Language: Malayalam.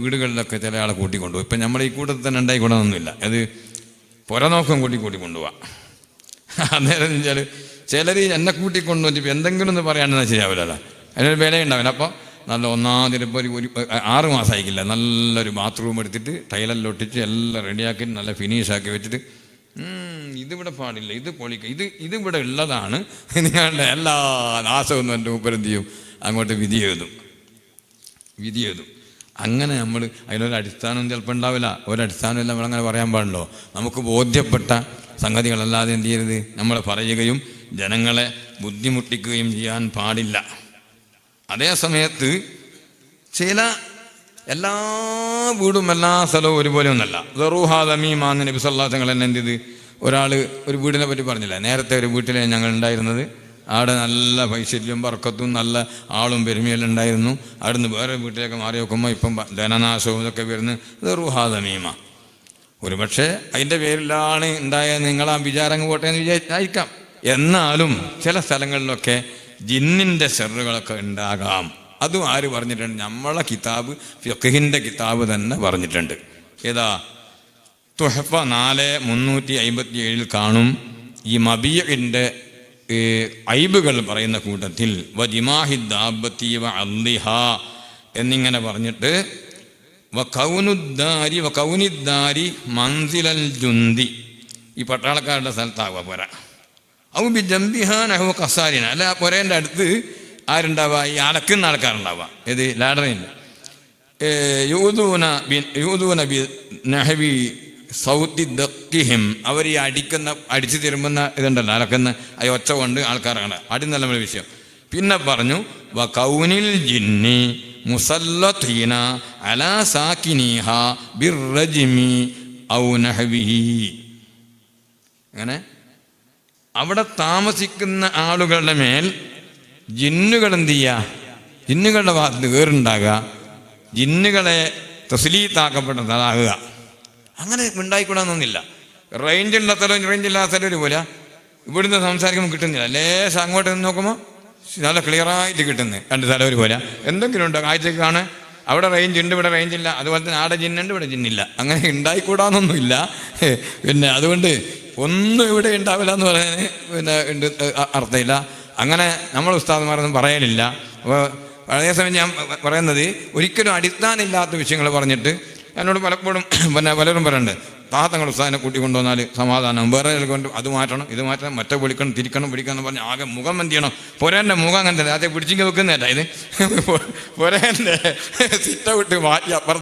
വീടുകളിലൊക്കെ ചില ആളെ കൂട്ടിക്കൊണ്ടുപോകും ഇപ്പം നമ്മൾ ഈ കൂട്ടത്തിൽ തന്നെ ഉണ്ടായി ഉണ്ടായിക്കൊള്ളണമെന്നില്ല അത് പുറനോക്കം കൂട്ടി കൂട്ടി കൊണ്ടുപോവാം. അന്നേരം വെച്ചാൽ ചിലർ എന്നെ കൂട്ടിക്കൊണ്ടു ഇപ്പം എന്തെങ്കിലും ഒന്ന് പറയാണ്ടെന്നാൽ ശരിയാവില്ലല്ലോ. അതിനൊരു വിലയുണ്ടാവില്ല അപ്പോൾ നല്ല ഒന്നാം ഇപ്പോൾ ഒരു ഒരു ആറ് മാസമായിക്കില്ല. നല്ലൊരു ബാത്റൂം എടുത്തിട്ട് ടൈലെല്ലാം ഒട്ടിച്ച് എല്ലാം റെഡിയാക്കി നല്ല ഫിനിഷാക്കി വെച്ചിട്ട് ഇതിവിടെ പാടില്ല ഇത് പൊളിക്കുക ഇത് ഇതിവിടെ ഉള്ളതാണ്. നിങ്ങളുടെ എല്ലാ നാശമൊന്നും എന്റെ മൂപ്പരെന്ത് ചെയ്യും? അങ്ങോട്ട് വിധി എഴുതും വിധി എഴുതും അങ്ങനെ നമ്മൾ അതിനൊരു അടിസ്ഥാനം ചിലപ്പോൾ ഉണ്ടാവില്ല. ഒരടിസ്ഥാനമില്ല നമ്മളങ്ങനെ പറയാൻ പാടുണ്ടോ നമുക്ക് ബോധ്യപ്പെട്ട സംഗതികളല്ലാതെ എന്ത് ചെയ്യരുത്? നമ്മൾ പറയുകയും ജനങ്ങളെ ബുദ്ധിമുട്ടിക്കുകയും ചെയ്യാൻ പാടില്ല. അതേ സമയത്ത് ചില എല്ലാ വീടും എല്ലാ സ്ഥലവും ഒരുപോലെ ഒന്നല്ല. ദറൂഹാദമീമാന്ന് നബിസല്ലാ നബി സല്ലാ തങ്ങൾ തന്നെ എന്ത് ചെയ്ത്? ഒരാൾ ഒരു വീടിനെ പറ്റി പറഞ്ഞില്ല. നേരത്തെ ഒരു വീട്ടിലെ ഞങ്ങൾ ഉണ്ടായിരുന്നത് അവിടെ നല്ല പൈശല്യം വർക്കത്തും നല്ല ആളും പെരുമയെല്ലാം ഉണ്ടായിരുന്നു. അവിടുന്ന് വേറെ വീട്ടിലേക്ക് മാറി നോക്കുമ്പോൾ ഇപ്പം ധനനാശവും ഇതൊക്കെ വരുന്നത് ദറൂഹാ ദമീമ ഒരു പക്ഷേ അതിന്റെ പേരിലാണ് ഉണ്ടായ നിങ്ങൾ ആ വിചാരം പോട്ടെ എന്ന് വിചാരിച്ചായിരിക്കാം. എന്നാലും ചില സ്ഥലങ്ങളിലൊക്കെ ജിന്നിന്റെ ഷെറുകളൊക്കെ ഉണ്ടാകാം. അതും ആര് പറഞ്ഞിട്ടുണ്ട്? നമ്മളെ കിതാബ് ഫിഖിന്റെ കിതാബ് തന്നെ പറഞ്ഞിട്ടുണ്ട്. ഏതാ? തുഹഫ നാല് മുന്നൂറ്റി അമ്പത്തി ഏഴിൽ കാണും. ഈ മബിയന്റെ ഐബുകൾ പറയുന്ന കൂട്ടത്തിൽ വജിമാഹിദാബത്തി വ അല്ലിഹ എന്നിങ്ങനെ പറഞ്ഞിട്ട് വകൗനുദ്ദാരി വകൗനിദ്ദാരി മൻസിലൽ ജുന്തി ഈ പട്ടാളക്കാരുടെ സ്ഥലത്താവുക പോരാ. ഔ ബി ജംബിഹാനഹു കസാരിന അല്ല പുരേന്റെ അടുത്ത് ആരുണ്ടാവുക? ഈ അടക്കുന്ന ആൾക്കാരുണ്ടാവുക. ഏത്? ലാഡറിന്റെ യൂദൂന ബി യൂദൂന ബി നഹവി സൗത്തി ദക്കിഹിം അവർ ഈ അടിക്കുന്ന അടിച്ചു തിരുമ്പുന്ന ഇതുണ്ടല്ലോ അലക്കുന്ന ആ ഒച്ച കൊണ്ട് ആൾക്കാരാണ് അടി നല്ല വിഷയം. പിന്നെ പറഞ്ഞു വ കൗനിൽ ജിന്നി മുസല്ലീന അലാ സാക്കിനീഹ ബിർറജിമി ഔ അങ്ങനെ അവിടെ താമസിക്കുന്ന ആളുകളുടെ മേൽ ജിന്നുകൾ എന്ത് ചെയ്യുക ജിന്നുകളുടെ ഭാഗത്ത് കയറുണ്ടാകുക ജിന്നുകളെ തസ്ലീത്താക്കപ്പെട്ടതാകുക അങ്ങനെ ഉണ്ടായിക്കൂടാന്നൊന്നില്ല റേഞ്ച് ഉള്ള സ്ഥലം റേഞ്ച് ഇല്ലാത്ത സ്ഥലം ഒരുപോലെ ഇവിടുന്ന് സംസാരിക്കുമ്പോൾ കിട്ടുന്നില്ല. ലേശം അങ്ങോട്ട് നിന്ന് നോക്കുമ്പോൾ നല്ല ക്ലിയറായിട്ട് കിട്ടുന്നത് രണ്ട് സ്ഥലം ഒരുപോലെ. എന്തെങ്കിലും ഉണ്ടോ? കാഴ്ചക്ക് കാണാൻ? അവിടെ റേഞ്ച് ഉണ്ട് ഇവിടെ റേഞ്ച് ഇല്ല. അതുപോലെ തന്നെ ആടെ ജിന്നുണ്ട് ഇവിടെ ജിന്നില്ല അങ്ങനെ ഉണ്ടായിക്കൂടാന്നൊന്നുമില്ല പിന്നെ അതുകൊണ്ട് ഒന്നും ഇവിടെ ഉണ്ടാവില്ല എന്ന് പറയാൻ പിന്നെ ഉണ്ട് അർത്ഥമില്ല. അങ്ങനെ നമ്മൾ ഉസ്താദ്മാരൊന്നും പറയലില്ല. അപ്പോൾ അതേസമയം ഞാൻ പറയുന്നത് ഒരിക്കലും അടിസ്ഥാനമില്ലാത്ത വിഷയങ്ങൾ പറഞ്ഞിട്ട് എന്നോട് പലപ്പോഴും പിന്നെ പലരും പറയുന്നുണ്ട് താത്തങ്ങൾ ഉസ്താദിനെ കൂട്ടി കൊണ്ടുവന്നാൽ സമാധാനം. വേറെ കൊണ്ട് അത് മാറ്റണം ഇത് മാറ്റണം മറ്റേ വിളിക്കണം തിരിക്കണം പിടിക്കണം എന്ന് പറഞ്ഞ് ആകെ മുഖം എന്ത് ചെയ്യണം? പൊരേന്റെ മുഖം അങ്ങനെ തന്നെ അതേ പിടിച്ചിങ്ങ് ഇത്. പൊരേന്റെ സിറ്റ വിട്ട് മാറ്റി അപ്പുറത്ത്